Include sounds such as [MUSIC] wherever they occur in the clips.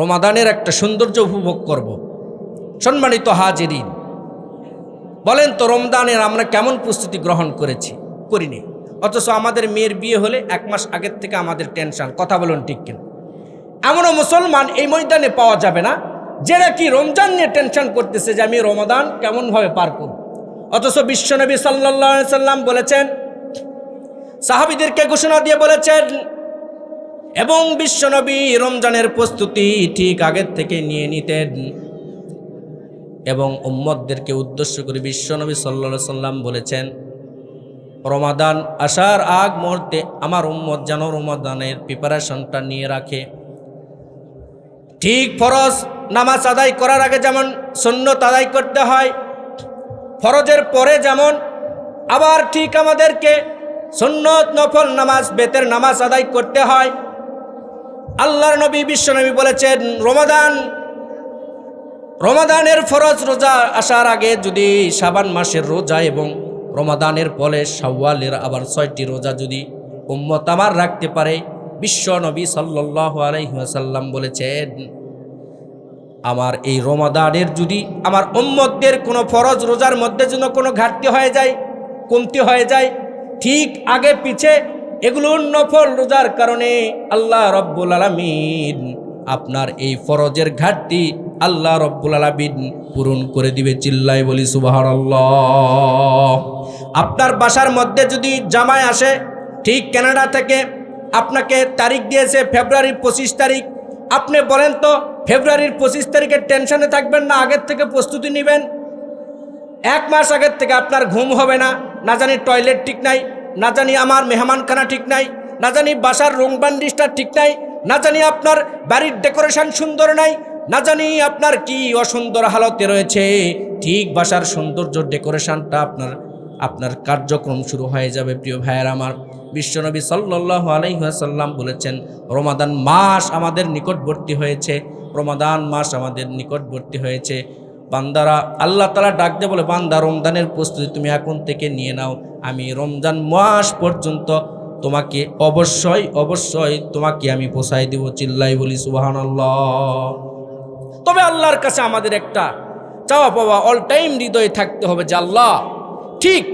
রমাদানের একটা সৌন্দর্য উপভোগ করব। সম্মানিত হাজিরিন, বলেন তো রমদানের আমরা কেমন প্রস্তুতি গ্রহণ করেছি? করিনি। অথচ আমাদের মেয়ের বিয়ে হলে এক মাস আগের থেকে আমাদের টেনশন, কথা বলুন ঠিক কিনা। এমনও মুসলমান এই ময়দানে পাওয়া যাবে না, যে নাকি রমজান নিয়ে টেনশন করতেছে যে আমি রমাদান কেমনভাবে পার করব। অথচ বিশ্বনবী সাল্লা সাল্লাম বলেছেন, সাহাবিদেরকে ঘোষণা দিয়ে বলেছেন এবং বিশ্বনবী রমজানের প্রস্তুতি ঠিক আগের থেকে নিয়ে নিতেন। এবং উম্মদদেরকে উদ্দেশ্য করে বিশ্বনবী সাল্লা সাল্লাম বলেছেন, রমাদান আসার আগ মুহূর্তে আমার উম্মত যেন রমাদানের প্রিপারেশনটা নিয়ে রাখে। ঠিক ফরজ নামাজ আদায় করার আগে যেমন সন্ন্যত আদায় করতে হয়, ফরজের পরে যেমন আবার ঠিক আমাদেরকে সন্ন্যত নফল নামাজ, বেতের নামাজ আদায় করতে হয় আল্লাহর নবী বিশ্বনবী বলেছেন, রমাদান, রমাদানের ফরজ রোজা আসার আগে যদি সাবান মাসের রোজা এবং রমাদানের ফলে সাওয়ালের আবার ছয়টি রোজা যদি উম্মত আমার রাখতে পারে, বিশ্ব নবী সাল্লাহ আলাইসাল্লাম বলেছেন, আমার এই রমাদানের যদি আমার উম্মতদের কোনো ফরজ রোজার মধ্যে যেন কোনো ঘাটতি হয়ে যায়, কমতি হয়ে যায়, ঠিক আগে পিছে এগুলো নফল রোজার কারণে আল্লাহ রব্বুল আলমিন আপনার এই ফরজের ঘাটতি আল্লাহ রব্বুল আলমিন পূরণ করে দিবে চিল্লাই বলি সুবাহর আপনার বাসার মধ্যে যদি জামাই আসে, ঠিক কানাডা থেকে আপনাকে তারিখ দিয়েছে ফেব্রুয়ারির পঁচিশ তারিখ। আপনি বলেন তো, ফেব্রুয়ারির পঁচিশ তারিখের টেনশনে থাকবেন না, আগের থেকে প্রস্তুতি নেবেন? এক মাস আগের থেকে আপনার ঘুম হবে না না জানি টয়লেট ঠিক নাই। না জানি আমার মেহমানখানা ঠিক নাই, না জানি বাসার রং বান্ডিসটা ঠিক নাই, না জানি আপনার বাড়ির ডেকোরেশন সুন্দর নাই, না জানি আপনার কি অসুন্দর হালতে রয়েছে। ঠিক বাসার সৌন্দর্য ডেকোরেশনটা আপনার আপনার কার্যক্রম শুরু হয়ে যাবে, প্রিয় ভাইয়ের আমার। বিশ্বনবী সাল্লাহ আলহিহাসাল্লাম বলেছেন, রমাদান মাস আমাদের নিকটবর্তী হয়েছে, রমাদান মাস আমাদের নিকটবর্তী হয়েছে। বান্দারা, আল্লাহ তালা ডাক দিয়ে বলে, বান্দা, রমজানের প্রস্তুতি তুমি এখন থেকে নিয়ে নাও। আমি রমজান মাস পর্যন্ত তোমাকে অবশ্যই অবশ্যই তোমাকে আমি পোষাই দেব। চিল্লাই বলি সুবাহান তবে আল্লাহর কাছে আমাদের একটা চাওয়া পাওয়া অল টাইম হৃদয়ে থাকতে হবে যে আল্লাহ, ঠিক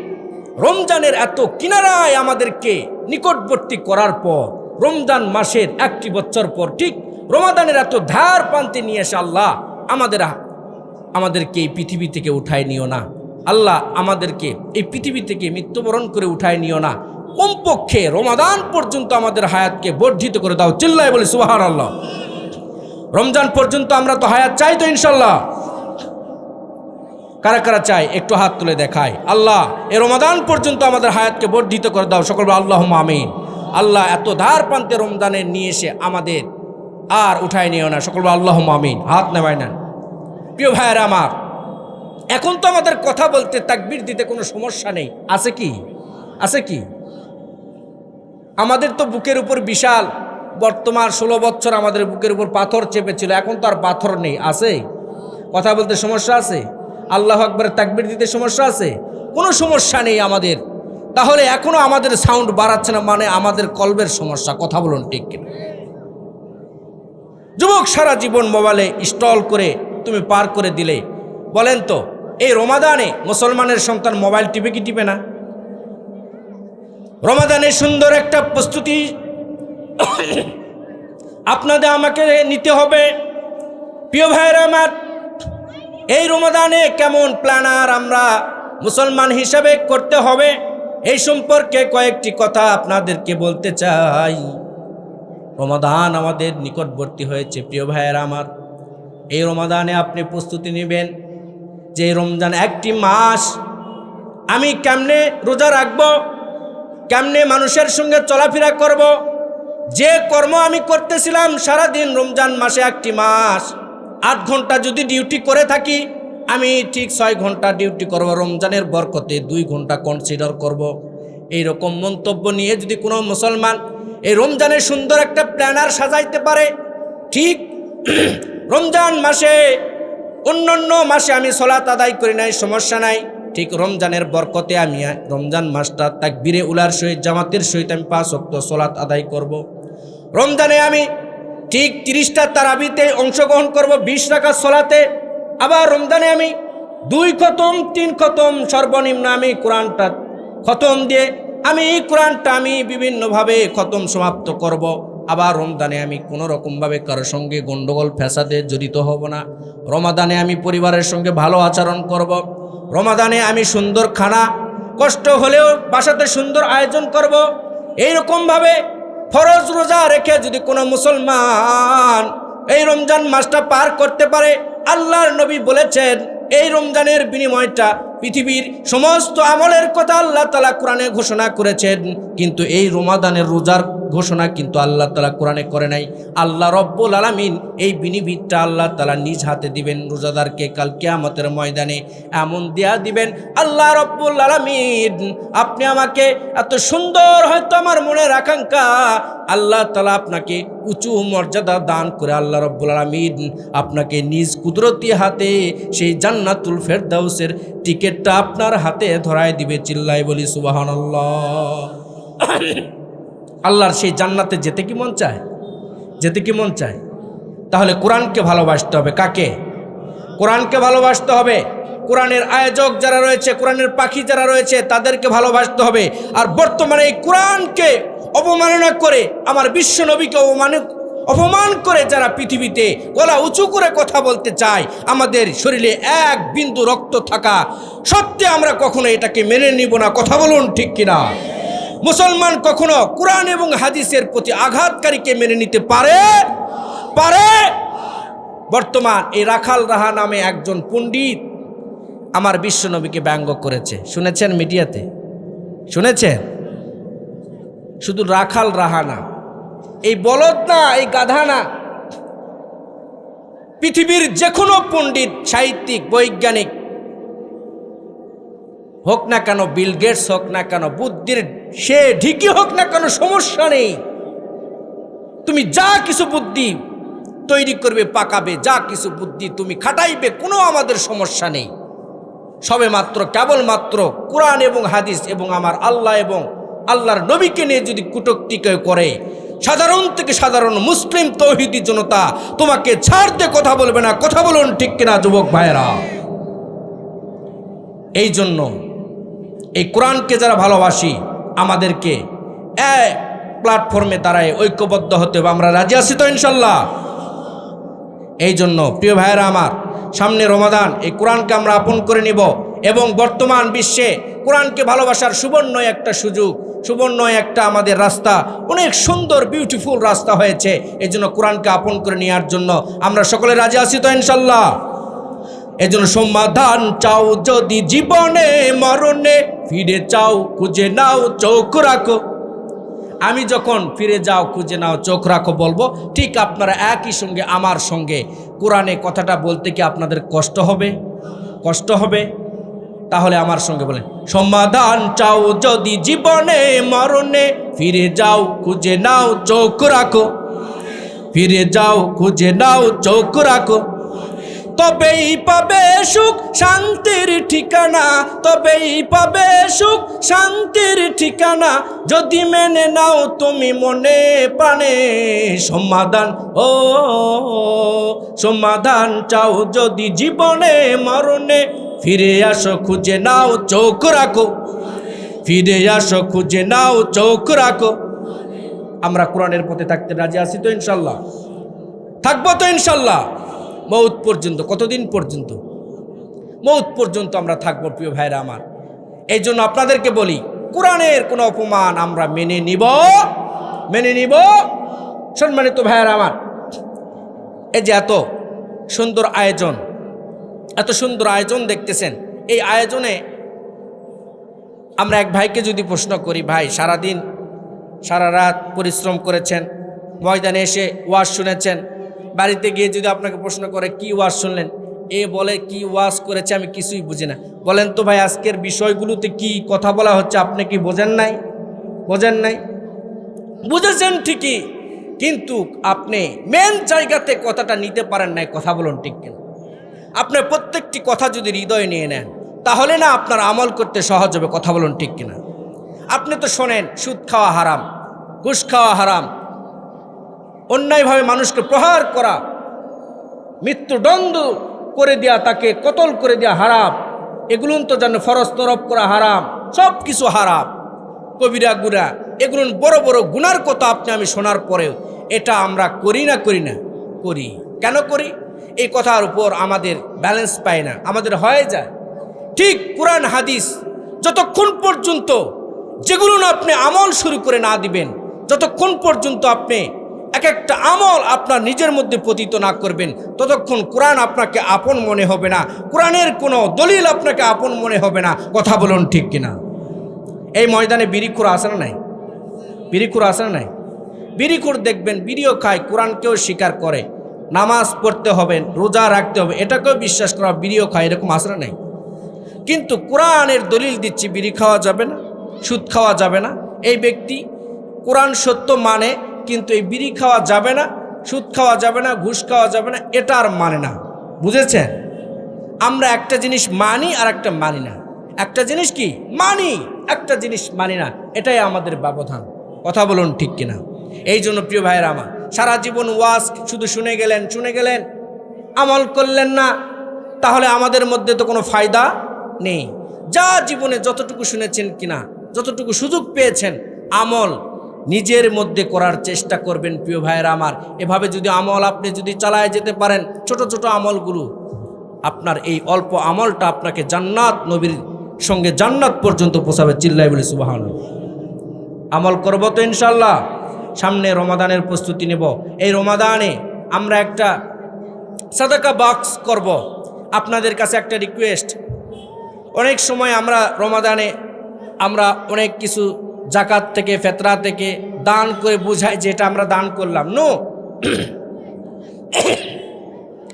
রমজানের এত কিনারায় আমাদেরকে নিকটবর্তী করার পর, রমজান মাসের একটি বছর পর, ঠিক রমাদানের এত ধার প্রান্তে নিয়ে এসে আল্লাহ আমাদের আমাদেরকে এই পৃথিবী থেকে উঠায় নিও না। আল্লাহ আমাদেরকে এই পৃথিবী থেকে মৃত্যুবরণ করে উঠায় নিও না। কমপক্ষে রমাদান পর্যন্ত আমাদের হায়াতকে বর্ধিত করে দাও। চিল্লায় বলে সুহার আল্লাহ রমজান পর্যন্ত আমরা তো হায়াত চাই তো, ইনশাল্লাহ। কারা কারা চাই একটু হাত তুলে দেখায় আল্লাহ, এ রমাদান পর্যন্ত আমাদের হায়াতকে বর্ধিত করে দাও। সকল আল্লাহ আমিন। আল্লাহ এত ধার প্রান্তে রমজানের নিয়ে এসে আমাদের আর উঠায় নিও না। সকল আল্লাহ আমিন। হাত নেওয়ায় নেন। প্রিয় ভাইয়েরা আমার, এখন তো আমাদের কথা বলতে তাকবির দিতে কোনো সমস্যা নেই। আছে কি? আছে কি? আমাদের তো বুকের উপর বিশাল, বর্তমান ষোলো বছর আমাদের বুকের উপর পাথর চেপেছিল, এখন তো আর পাথর নেই। আছে? কথা বলতে সমস্যা আছে? আল্লাহ আকবরের তাকবির দিতে সমস্যা আছে? কোনো সমস্যা নেই আমাদের। তাহলে এখনও আমাদের সাউন্ড বাড়াচ্ছে না মানে আমাদের কলবের সমস্যা, কথা বলুন ঠিক কিনা? যুবক সারা জীবন মোবাইলে ইনস্টল করে তুমি পার করে দিলে। বলেন তো, এই রমাদানে মুসলমানের সন্তান মোবাইল টিপে কি টিপে না? রমাদানে সুন্দর একটা প্রস্তুতি [COUGHS] আপনাদের আমাকে নিতে হবে। প্রিয় ভাইয়েরা আমার, এই রমাদানে কেমন প্ল্যানার আমরা মুসলমান হিসাবে করতে হবে, এই সম্পর্কে কয়েকটি কথা আপনাদেরকে বলতে চাই। রমাদান আমাদের নিকটবর্তী হয়েছে, প্রিয় ভাইয়েরা আমার। এই রমাদানে আপনি প্রস্তুতি নেবেন যে রমজান একটি মাস। আমি কেমনে রোজা রাখব? কেমনে মানুষের সঙ্গে চলাফেরা করব? যে কর্ম আমি করতেছিলাম সারা দিন রমজান মাসে একটি মাস। আট ঘণ্টা যদি ডিউটি করে থাকি, আমি ঠিক ছয় ঘণ্টা ডিউটি করব। রমজানের বরকতে দুই ঘণ্টা কনসিডার করব। এই রকম মন্তব্য নিয়ে যদি কোনো মুসলমান এই রমজানের সুন্দর একটা প্ল্যানার সাজাইতে পারে, ঠিক রমজান মাসে, অন্যান্য মাসে আমি সলাত আদায় করি নাই, সমস্যা নাই ঠিক রমজানের বরকতে আমি রমজান মাসটা তাক তাকবিরে উলার সহিত, জামাতের সহিত আমি পাঁচ অক্ত সলাত আদায় করব। রমজানে আমি ঠিক তিরিশটা তারাবিতে অংশগ্রহণ করব, বিশ টাকা সলাতে আবার রমজানে আমি দুই খতম, তিন খতম সর্বনিম্ন আমি কোরআনটা খতম দিয়ে, আমি এই কোরআনটা আমি বিভিন্নভাবে খতম সমাপ্ত করব। আবার রমদানে আমি কোনো রকমভাবে কারোর সঙ্গে গণ্ডগোল ফ্যাসাদে জড়িত হব না রমাদানে আমি পরিবারের সঙ্গে ভালো আচরণ করব। রমাদানে আমি সুন্দর খানা, কষ্ট হলেও বাসাতে সুন্দর আয়োজন করব। এইরকমভাবে ফরজ রোজা রেখে যদি কোনো মুসলমান এই রমজান মাসটা পার করতে পারে, আল্লাহর নবী বলেছেন, এই রমজানের বিনিময়টা পৃথিবীর সমস্ত আমলের কথা আল্লাহ তালা কোরআনে ঘোষণা করেছেন। কিন্তু এই রোমাদানের রোজার ঘোষণা কিন্তু আল্লাহ তালা কোরআনে করে নাই। আল্লাহ রব্বুল আলমিন এই বিনিবিদটা আল্লাহ তালা নিজ হাতে দিবেন রোজাদারকে কাল কেয়ামতের ময়দানে। এমন দেয়া দিবেন, আল্লাহ রব্বুল আলমিন, আপনি আমাকে এত সুন্দর হয়তো আমার মনের আকাঙ্ক্ষা, আল্লাহ তালা আপনাকে উঁচু মর্যাদা দান করে আল্লাহ রব্বুল আলমিন আপনাকে নিজ কুদরতি হাতে সেই জান্নাতুল ফেরদাউসের টিকিটটা আপনার হাতে ধরায় দিবে চিল্লাই বলি সুবাহান আল্লাহর সেই জান্নাতে যেতে কি মন চায়? যেতে কি মন চায়? তাহলে কোরআনকে ভালোবাসতে হবে কাকে? কোরআনকে ভালোবাসতে হবে। কোরআনের আয়োজক যারা রয়েছে, কোরআনের পাখি যারা রয়েছে, তাদেরকে ভালোবাসতে হবে। আর বর্তমানে এই কোরআনকে অবমাননা করে আমার বিশ্ব নবীকে অবমান অপমান করে যারা পৃথিবীতে গলা উঁচু করে কথা বলতে চায়, আমাদের শরীরে এক বিন্দু রক্ত থাকা সত্যি আমরা কখনো এটাকে মেনে নিব না। কথা বলুন ঠিক কিনা? মুসলমান কখনো কোরআন এবং হাদিসের প্রতি আঘাতকারীকে মেনে নিতে পারে? পারে? বর্তমান এই রাখাল রাহা নামে একজন পণ্ডিত আমার বিশ্বনবীকে ব্যঙ্গ করেছে। শুনেছেন মিডিয়াতে? শুনেছেন? শুধু রাখাল রাহা না এই বলদ না, এই গাধা না। পৃথিবীর যে কোনো পণ্ডিত, সাহিত্যিক, বৈজ্ঞানিক, হোক না কেন বিল গেটস, হোক না কেন বুদ্ধির সে ঢিকি, হোক না কেন সমস্যা নেই। তুমি যা কিছু বুদ্ধি তৈরি করবে, পাকাবে, যা কিছু বুদ্ধি তুমি খাটাইবে, কোনো আমাদের সমস্যা নেই। সবে মাত্র কেবলমাত্র কোরআন এবং হাদিস এবং আমার আল্লাহ এবং আল্লাহর নবীকে নিয়ে যদি কুটক্তি কেউ করে, সাধারণ থেকে সাধারণ মুসলিম তৌহিদি জনতা তোমাকে ছাড় দিয়ে কথা বলবে না। কথা বলুন ঠিক কিনা, যুবক ভাইয়েরা? এই জন্য এই কোরআনকে যারা ভালোবাসি, আমাদেরকে এক প্ল্যাটফর্মে দাঁড়ায় ঐক্যবদ্ধ হতে হবে। আমরা রাজি আছি তো ইনশাল্লাহ? এই জন্য প্রিয় ভাইয়েরা আমার, সামনে রমাদান, এই কোরআনকে আমরা আপন করে নিব এবং বর্তমান বিশ্বে কোরআনকে ভালোবাসার সুবর্ণ একটা সুযোগ সুবর্ণ একটা আমাদের রাস্তা। অনেক সুন্দর বিউটিফুল রাস্তা হয়েছে। এই জন্য কোরআনকে আপন করে নেওয়ার জন্য আমরা সকলে রাজি আছি তো ইনশাল্লাহ। এজন্য সমাধান চাও যদি জীবনে, মরণে, ফিরে চাও, খুঁজে নাও, চোখ রাখো। আমি যখন ফিরে যাও, খুঁজে নাও, চোখ রাখো বলব, ঠিক আপনারা একই সঙ্গে, আমার সঙ্গে। কোরআনে কথাটা বলতে কি আপনাদের কষ্ট হবে? কষ্ট হবে? তাহলে আমার সঙ্গে বলেন, সমাধান চাও যদি জীবনে মরণে, ফিরে যাও, খুঁজে নাও, চোখ রাখো। ফিরে যাও, খুঁজে নাও, চোখ রাখো। তবেই পাবে সুখ, শান্তির ঠিকানা। তবেই পাবে সুখ, শান্তির ঠিকানা। যদি মেনে নাও তুমি মনে প্রাণে, সমাধান, ও, সমাধান চাও যদি জীবনে মরণে ফিরে আসো, খুঁজে নাও, চোখ রাখো। ফিরে আসো, খুঁজে নাও, চোখ রাখো। আমরা কোরআনের পথে থাকতে রাজি আছি তো ইনশাল্লাহ? থাকব তো ইনশাল্লাহ? মৌত পর্যন্ত, কতদিন পর্যন্ত? মৌত পর্যন্ত আমরা থাকব, প্রিয় ভাইরা আমার। এই জন্য আপনাদেরকে বলি, কোরআনের কোনো অপমান আমরা মেনে নিব? মেনে নিব? সম্মানিত ভাইয়ার আমার, এই যে এত সুন্দর আয়োজন এত সুন্দর আয়োজন দেখতেছেন। এই আয়োজনে আমরা এক ভাইকে যদি প্রশ্ন করি, ভাই, সারাদিন, সারা রাত পরিশ্রম করেছেন, ময়দানে এসে ওয়াজ শুনেছেন, বাড়িতে গিয়ে যদি আপনাকে প্রশ্ন করে, কি ওয়াজ শুনলেন? এ বলে, কি ওয়াজ করেছে আমি কিছুই বুঝি না। বলেন তো ভাই, আজকের বিষয়গুলোতে কি কথা বলা হচ্ছে আপনি কি বোঝেন নাই? বোঝেন নাই? বুঝেছেন ঠিকই, কিন্তু আপনি মেন জায়গাতে কথাটা নিতে পারেন নাই, কথা বলুন ঠিক কিনা। আপনার প্রত্যেকটি কথা যদি হৃদয়ে নিয়ে নেন, তাহলে না আপনার আমল করতে সহজ হবে, কথা বলুন ঠিক কিনা? আপনি তো শোনেন, সুদ খাওয়া হারাম, ঘুষ খাওয়া হারাম, অন্যায়ভাবে মানুষকে প্রহার করা মৃত্যুদণ্ড করে দেয়া, তাকে কতল করে দেয়া হারাম এগুলো তো যেন ফরজ তরফ করা হারাম সব কিছু হারাম। কবিরা গুরা এগুলো বড় বড় গুনার কথা আপনি আমি শোনার পরেও, এটা আমরা করি না করি না, করি। কেন করি? এই কথার উপর আমাদের ব্যালেন্স পায় না, আমাদের হয়ে যায়। ঠিক কোরআন, হাদিস, যতক্ষণ পর্যন্ত যেগুলো না আপনি আমল শুরু করে না দিবেন, যতক্ষণ পর্যন্ত আপনি এক একটা আমল আপনার নিজের মধ্যে পতিত না করবেন, ততক্ষণ কোরআন আপনাকে আপন মনে হবে না, কোরআনের কোনো দলিল আপনাকে আপন মনে হবে না। কথা বলুন ঠিক কিনা? এই ময়দানে বিরিকুর আসে না নাই? বিরিকুর আসে না নাই? বিরিকুর দেখবেন, বিড়িও খায়, কোরআনকেও স্বীকার করে। নামাজ পড়তে হবে, রোজা রাখতে হবে, এটাকেও বিশ্বাস করা বিড়িও খায়, এরকম আসে না নাই। কিন্তু কোরআনের দলিল দিচ্ছি, বিড়ি খাওয়া যাবে না, সুদ খাওয়া যাবে না, এই ব্যক্তি কোরআন সত্য মানে কিন্তু এই বিড়ি খাওয়া যাবে না, সুদ খাওয়া যাবে না, ঘুষ খাওয়া যাবে না, এটা আর মানে না। বুঝেছেন? আমরা একটা জিনিস মানি আর একটা মানি না। একটা জিনিস কি? মানি, একটা জিনিস মানি না, এটাই আমাদের ব্যবধান। কথা বলুন ঠিক কিনা? এই জন্য প্রিয় ভাইয়েরা আমার সারা জীবন ওয়াজ শুধু শুনে গেলেন শুনে গেলেন। আমল করলেন না, তাহলে আমাদের মধ্যে তো কোনো ফায়দা নেই। যা জীবনে যতটুকু শুনেছেন কিনা, যতটুকু সুযোগ পেয়েছেন, আমল নিজের মধ্যে করার চেষ্টা করবেন, প্রিয় ভাইয়েরা আমার। এভাবে যদি আমল আপনি যদি চালায় যেতে পারেন, ছোট ছোট আমলগুলো, আপনার এই অল্প আমলটা আপনাকে জান্নাত, নবীর সঙ্গে জান্নাত পর্যন্ত পৌঁছাবে চিল্লাই বলে সুবাহান আমল করব তো ইনশাল্লাহ সামনে রমাদানের প্রস্তুতি নেব। এই রমাদানে আমরা একটা সাদাকা বক্স করব। আপনাদের কাছে একটা রিকোয়েস্ট অনেক সময় আমরা রমাদানে আমরা অনেক কিছু জাকাত থেকে, ফেতরা থেকে দান করে বুঝাই যে এটা আমরা দান করলাম। নো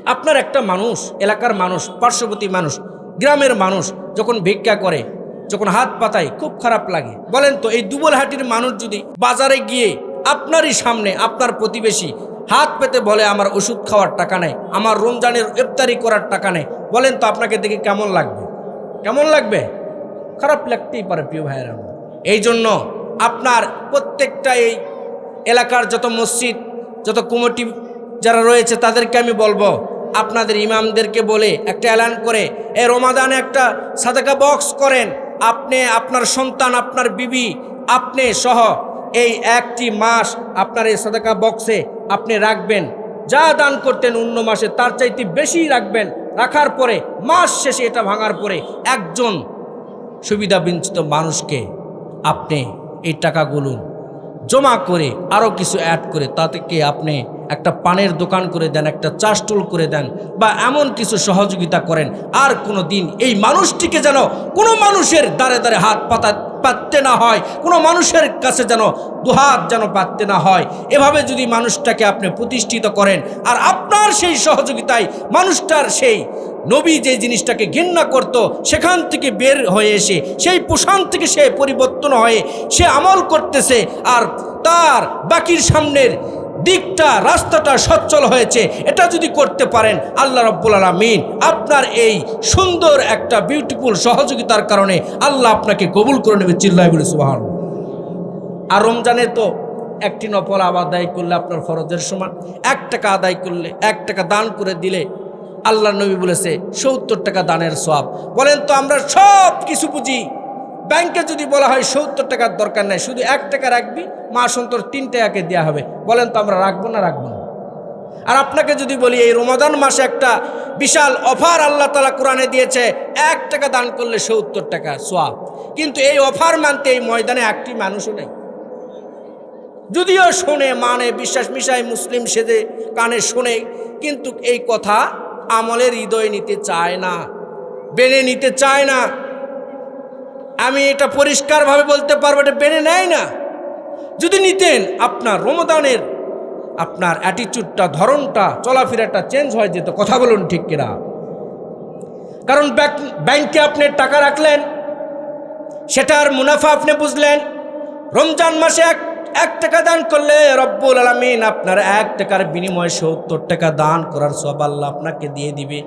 আপনার একটা মানুষ, এলাকার মানুষ, পার্শ্ববর্তী মানুষ, গ্রামের মানুষ যখন ভিক্ষা করে, যখন হাত পাতায়, খুব খারাপ লাগে। বলেন তো, এই দুবলহাটির মানুষ যদি বাজারে গিয়ে আপনারই সামনে, আপনার প্রতিবেশী হাত পেতে বলে আমার ওষুধ খাওয়ার টাকা নেই, আমার রমজানের ইফতারি করার টাকা নেই, বলেন তো আপনাকে দেখে কেমন লাগবে? কেমন লাগবে? খারাপ লাগতেই পারে প্রিয় ভাইয়েরা। এই জন্য আপনার প্রত্যেকটা এই এলাকার যত মসজিদ, যত কমিটি যারা রয়েছে, তাদেরকে আমি বলব, আপনাদের ইমামদেরকে বলে একটা অ্যালান করে, এ রমাদানে একটা সাদাকা বক্স করেন, আপনি আপনার সন্তান, আপনার বিবি, আপনি সহ এই একটি মাস আপনার এই সাদাকা বক্সে আপনি রাখবেন। যা দান করতেন অন্য মাসে, তার চাইতে বেশি রাখবেন। রাখার পরে, মাস শেষে এটা ভাঙার পরে একজন সুবিধা বঞ্চিত মানুষকে আপনি এই টাকাগুলো জমা করে আরও কিছু অ্যাড করে তাদেরকে আপনি একটা পানের দোকান করে দেন, একটা চা স্টল করে দেন বা এমন কিছু সহযোগিতা করেন, আর কোনো দিন এই মানুষটিকে যেন কোনো মানুষের দ্বারে দ্বারে হাত পাতা, পাততে না হয়, কোনো মানুষের কাছে যেন দুহাত যেন পাততে না হয়। এভাবে যদি মানুষটাকে আপনি প্রতিষ্ঠিত করেন, আর আপনার সেই সহযোগিতায় মানুষটার সেই নবী যে জিনিসটাকে ঘৃণা করত, সেখান থেকে বের হয়ে এসে, সেই পোষণ থেকে সে পরিবর্তন হয়ে সে আমল করতেছে, আর তার বাকির সামনের দিকটা, রাস্তাটা সচ্ছল হয়েছে। এটা যদি করতে পারেন, আল্লাহ রব্বুল আলমিন আপনার এই সুন্দর একটা বিউটিফুল সহযোগিতার কারণে আল্লাহ আপনাকে কবুল করে নেবে চিল্লাই বলে সুবাহান আর রমজানে তো একটি নফল আদায় করলে আপনার ফরজের সমান। এক টাকা আদায় করলে, এক টাকা দান করে দিলে আল্লাহ নবী বলেছে, সত্তর টাকা দানের সব বলেন তো আমরা সব কিছু বুঝি। ব্যাংকে যদি বলা হয় সত্তর টাকার দরকার নেই, শুধু এক টাকা রাখবি, মাস অন্তর তিন টাকাকে দেওয়া হবে। বলেন তো আমরা রাখব না রাখব না? আর আপনাকে যদি বলি, এই রমাদান মাসে একটা বিশাল অফার আল্লাহ তালা কোরআনে দিয়েছে, এক টাকা দান করলে সত্তর টাকা সোয়াব। কিন্তু এই অফার মানতে এই ময়দানে একটি মানুষও নেই। যদিও শোনে মানে বিশ্বাস মিশায়, মুসলিম সেজে কানে শোনে, কিন্তু এই কথা আমলের হৃদয় নিতে চায় না বেড়ে নিতে চায় না। আমি এটা পরিষ্কারভাবে বলতে পারব, এটা বেড়ে নেয় না। যদি নিতেন আপনার রমদানের আপনার অ্যাটিচিউডটা ধরনটা, চলাফেরাটা চেঞ্জ হয়ে যেত, কথা বলুন ঠিক কিনা। কারণ ব্যাক- আপনি টাকা রাখলেন সেটার মুনাফা আপনি বুঝলেন। রমজান মাসে এক এক টাকা দান করলে রব্বুল আলমিন আপনার এক টাকার বিনিময়ে সত্তর টাকা দান করার সব আল্লাহ আপনাকে দিয়ে দিবে।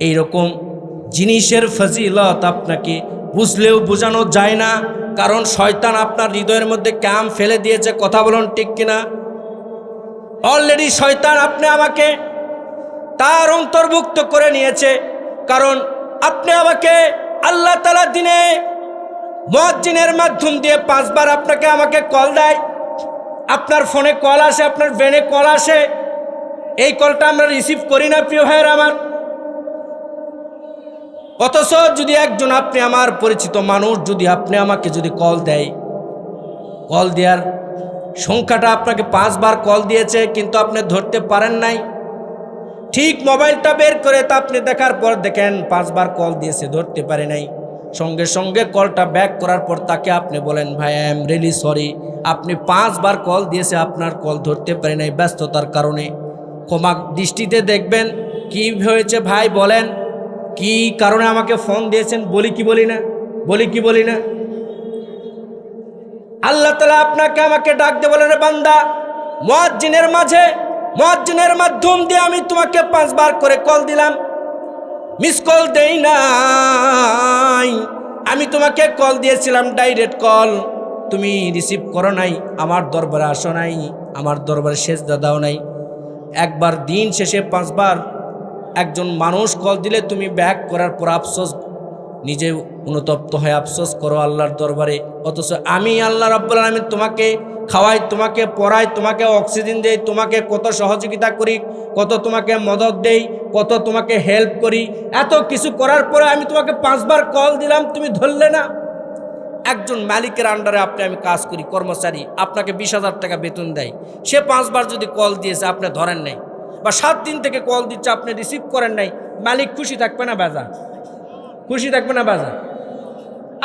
এইরকম জিনিসের ফজিলত আপনাকে বুঝলেও বোঝানো যায় না, কারণ শয়তান আপনার হৃদয়ের মধ্যে ক্যাম ফেলে দিয়েছে, কথা বলুন ঠিক কিনা? অলরেডি শয়তান আপনি আমাকে তার অন্তর্ভুক্ত করে নিয়েছে, কারণ আপনি আমাকে আল্লাহ তালা দিনে মজ্জিনের মাধ্যম দিয়ে পাঁচবার আপনাকে আমাকে কল দেয়। আপনার ফোনে কল আসে, আপনার ব্রেনে কল আসে। এই কলটা আমরা রিসিভ করি না, প্রিয় ভাইয়ের আমার। অথচ যদি একজন আপনি আমার পরিচিত মানুষ, যদি আপনি আমাকে যদি কল দেয়, কল দেওয়ার সংখ্যাটা আপনাকে পাঁচবার কল দিয়েছে, কিন্তু আপনি ধরতে পারেন নাই, ঠিক মোবাইলটা বের করে তা আপনি দেখার পর দেখেন পাঁচবার কল দিয়েছে, ধরতে পারে নাই। সঙ্গে সঙ্গে কলটা ব্যাক করার পর তাকে আপনি বলেন, ভাই আই এম রিয়েলি সরি আপনি পাঁচবার কল দিয়েছে, আপনার কল ধরতে পারে নাই ব্যস্ততার কারণে। ক্ষমা দৃষ্টিতে দেখবেন, কি হয়েছে ভাই বলেন। কি কারণে আমাকে ফোন দিয়েছেন বলি কি বলি না? বলি কি বলি না? আল্লাহ তালা আপনাকে আমাকে ডাক দিয়ে বলেন বান্দা, মুয়াজ্জিনের মাঝে, মুয়াজ্জিনের মাধ্যম দিয়ে আমি তোমাকে পাঁচবার করে কল দিলাম। মিস কল দেই নাই। আমি তোমাকে কল দিয়েছিলাম, ডাইরেক্ট কল। তুমি রিসিভ করো নাই, আমার দরবারে আসো নাই, আমার দরবারে শেষ দাদাও নাই। একবার দিন শেষে পাঁচবার একজন মানুষ কল দিলে তুমি ব্যাক করার পর আফসোস, নিজে অনুতপ্ত হয়ে আফসোস করো আল্লাহর দরবারে। অথচ আমি আল্লাহ রাব্বুল আলামিন তোমাকে খাওয়াই, তোমাকে পড়াই, তোমাকে অক্সিজেন দেই, তোমাকে কত সহযোগিতা করি, কত তোমাকে মদত দেই, কত তোমাকে হেল্প করি। এত কিছু করার পরে আমি তোমাকে পাঁচবার কল দিলাম, তুমি ধরলে না। একজন মালিকের আন্ডারে আপনি আমি কাজ করি, কর্মচারী, আপনাকে বিশ হাজার টাকা বেতন দেয়। সে পাঁচবার যদি কল দিয়েছে, আপনি ধরেন নাই। বা সাত দিন থেকে কল দিচ্ছে, আপনি রিসিভ করেন নাই, মালিক খুশি থাকবে না বাজার খুশি থাকবে না বাজার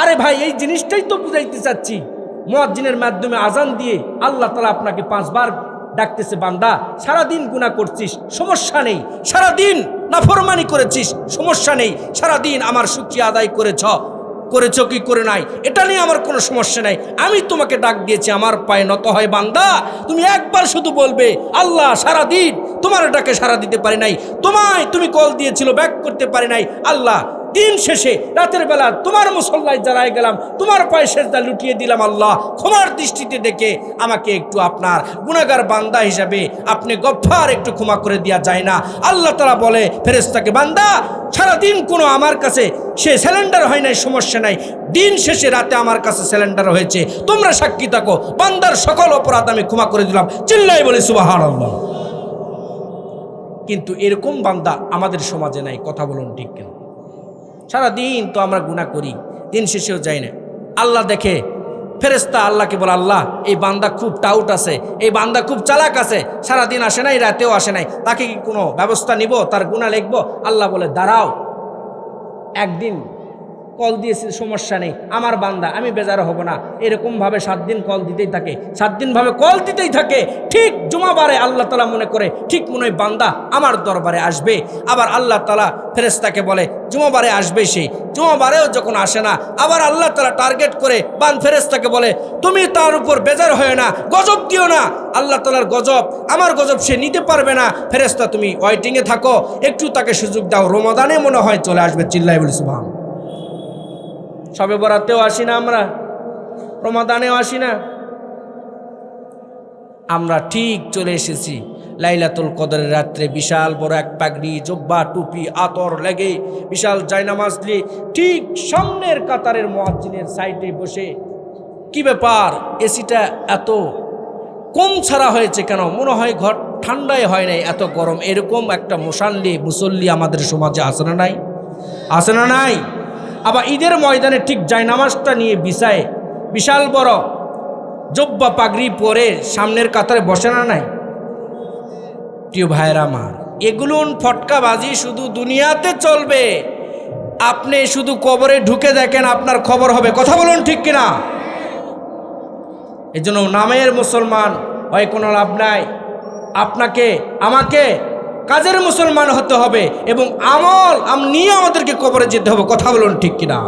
আরে ভাই, এই জিনিসটাই তো বুঝাইতে চাচ্ছি। মুয়াজ্জিনের মাধ্যমে আজান দিয়ে আল্লাহ তালা আপনাকে পাঁচবার ডাকতেছে, বান্দা, সারাদিন গুণা করছিস, সমস্যা নেই, সারাদিন নাফরমানি করেছিস, সমস্যা নেই, সারাদিন আমার শুক্রিয়া আদায় করেছ। করেছ কি করে নাই? এটা নিয়ে আমার কোনো সমস্যা নাই। আমি তোমাকে ডাক দিয়েছি, আমার পায়ে নত হয় বান্দা। তুমি একবার শুধু বলবে, আল্লাহ সারা দিন তোমার ডাকে সারা দিতে পারি নাই। তোমায় তুমি কল দিয়েছিল, ব্যাক করতে পারি নাই। আল্লাহ দিন শেষে, রাতের বেলা তোমার মুসল্লায় দাঁড়ায় গেলাম, তোমার পায়ে সেজদা লুটিয়ে দিলাম, আল্লাহ ক্ষমার দৃষ্টিতে দেখে আমাকে একটু আপনার গুণাগার বান্দা হিসাবে আপনি গফার একটু ক্ষমা করে দেওয়া যায় না। আল্লাহ তারা বলে ফেরেস্তাকে বান্দা, সারাদিন কোনো আমার কাছে সে সিলিন্ডার হয় নাই, সমস্যা নাই। দিন শেষে, রাতে আমার কাছে সিলিন্ডার হয়েছে। তোমরা সাক্ষী থাকো, বান্দার সকল অপরাধ আমি ক্ষমা করে দিলাম। চিল্লাই বলে আল্লাহ কিন্তু এরকম বান্দা আমাদের সমাজে নাই, কথা বলুন ঠিক কেন? সারা দিন তো আমরা গুণা করি, দিন শেষেও যাই না। আল্লাহ দেখে ফেরেস্তা আল্লাহকে বলে, আল্লাহ, এই বান্দা খুব টাউট আছে, এই বান্দা খুব চালাক আছে সারা দিন আসে নাই, রাতেও আসে নাই, তাকে কি কোনো ব্যবস্থা নিব, তার গুণা লিখব? আল্লাহ বলে, দাঁড়াও, একদিন কল দিয়েছি, সমস্যা নেই, আমার বান্দা, আমি বেজার হব না। এরকমভাবে সাত দিন কল দিতেই থাকে, সাত দিনভাবে কল দিতেই থাকে। ঠিক জুমাবারে আল্লাহ তালা মনে করে, ঠিক মনে হয় বান্দা আমার দরবারে আসবে। আবার আল্লাহ তালা ফেরেস্তাকে বলে, জুমাবারে আসবে সে। জুমাবারেও যখন আসে না, আবার আল্লাহ তালা টার্গেট করে বান ফেরেস্তাকে বলে, তুমি তার উপর বেজার হয় না, গজব দিও না। আল্লাহ তালার গজব, আমার গজব সে নিতে পারবে না। ফেরেস্তা তুমি ওয়েটিংয়ে থাকো, একটু তাকে সুযোগ দাও, রমাদানে মনে হয় চলে আসবে চিল্লাই বলি সুবাহ সবে বরাতেও আসি না আমরা, রমাদানেও আসি না। আমরা ঠিক চলে এসেছি, লাইলাতুল কদরের রাত্রে বিশাল বড় এক পাগড়ি, জব্বা, টুপি, আতর লেগে বিশাল জায়নামাজ ঠিক সামনের কাতারের মহাজিনের সাইডে বসে, কি ব্যাপার? এসিটা এত কম ছাড়া হয়েছে কেন? মনে হয় ঘর ঠান্ডায় হয় নাই, এত গরম। এরকম একটা মশাল্লি মুসল্লি আমাদের সমাজে আসে না নাই? আসে না নাই? আবার ঈদের ময়দানে ঠিক জায়নামাজটা নিয়ে বিছায় বিশাল বড় জব্বা পাগড়ি পরে সামনের কাতারে বসে না নাই? প্রিয় ভাইরা আমার এগুলো ফটকাবাজি শুধু দুনিয়াতে চলবে। আপনি শুধু কবরে ঢুকে দেখেন আপনার খবর হবে। কথা বলুন ঠিক কিনা? এই জন্য নামের মুসলমান হয় কোনো লাভ নাই। আপনাকে, আমাকে কাজের মুসলমান হতে হবে এবং আমল, আম নিয়ে আমাদেরকে কবরে যেতে হবে, কথা বলুন ঠিক কিনা?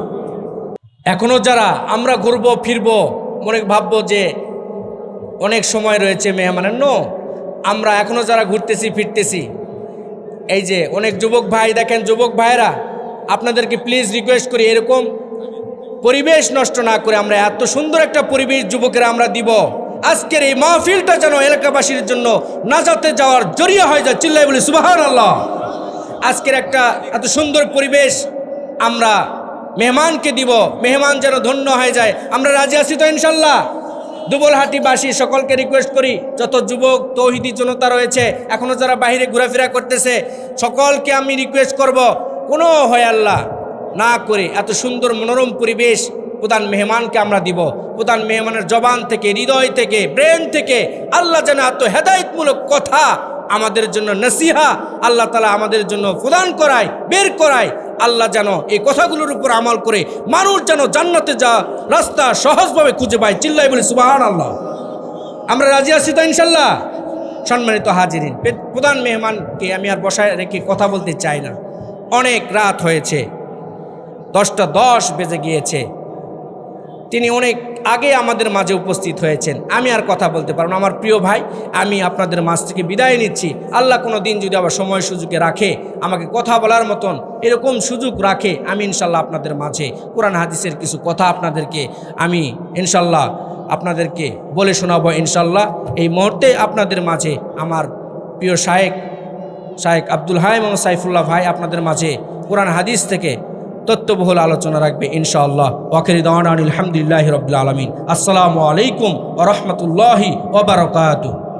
এখনও যারা আমরা ঘুরবো, ফিরবো, মনে ভাববো যে অনেক সময় রয়েছে মেহমানের নো আমরা এখনও যারা ঘুরতেছি, ফিরতেছি, এই যে অনেক যুবক ভাই দেখেন, যুবক ভাইয়েরা, আপনাদেরকে প্লিজ রিকোয়েস্ট করি, এরকম পরিবেশ নষ্ট না করে আমরা এত সুন্দর একটা পরিবেশ যুবকেরা আমরা দিব। আজকের এই মাহফিলটা যেন এলাকাবাসীর জন্য নাজাতে যাওয়ার জরিয়া হয়ে যায়। চিল্লাই বলি সুবাহান আল্লাহ আজকের একটা এত সুন্দর পরিবেশ, আমরা মেহমানকে দিব। মেহমান যেন ধন্য হয়ে যায়। আমরা রাজি আছি তো ইনশাল্লাহ? দুবলহাটিবাসী, সকলকে রিকোয়েস্ট করি, যত যুবক, তৌহিদি জনতা রয়েছে এখনও যারা বাইরে ঘোরাফেরা করতেছে, সকলকে আমি রিকোয়েস্ট করব। কোনো হয় আল্লাহ না করে এত সুন্দর মনোরম পরিবেশ প্রধান মেহমানকে আমরা দিব। প্রধান মেহমানের জবান থেকে, হৃদয় থেকে, ব্রেন থেকে আল্লাহ যেন এত হেদায়তমূলক কথা আমাদের জন্য নসিহা, আল্লাহ তালা আমাদের জন্য প্রদান করায়, বের করায়, আল্লাহ যেন এই কথাগুলোর উপর আমল করে মানুষ যেন জান্নাতে যা রাস্তা সহজভাবে খুঁজে পায়। চিল্লাই বলি সুবাহান আল্লাহ আমরা রাজি আছি তো ইনশাল্লাহ? সম্মানিত হাজিরিন প্রধান মেহমানকে আমি আর বসায় রেখে কথা বলতে চাই না। অনেক রাত হয়েছে, দশটা দশ বেজে গিয়েছে। তিনি অনেক আগে আমাদের মাঝে উপস্থিত হয়েছেন। আমি আর কথা বলতে পারব আমার প্রিয় ভাই, আমি আপনাদের মাঝ থেকে বিদায় নিচ্ছি। আল্লাহ কোনো দিন যদি আবার সময় সুযোগে রাখে, আমাকে কথা বলার মতন এরকম সুযোগ রাখে, আমি ইনশাল্লাহ আপনাদের মাঝে কোরআন হাদিসের কিছু কথা আপনাদেরকে আমি ইনশাল্লাহ আপনাদেরকে বলে শোনাবো ইনশাল্লাহ। এই মুহূর্তে আপনাদের মাঝে আমার প্রিয় শায়েক শায়েক আব্দুল হাইম এবং সাইফুল্লাহ ভাই আপনাদের মাঝে কোরআন হাদিস থেকে তত্ত্ববহুল আলোচনা রাখবে ইনশাআল্লাহ। ওয়াকিরি দাওয়ান আলহামদুলিল্লাহ রবিল আলমিন। আসসালামু আলাইকুম ও রহমতুল্লাহি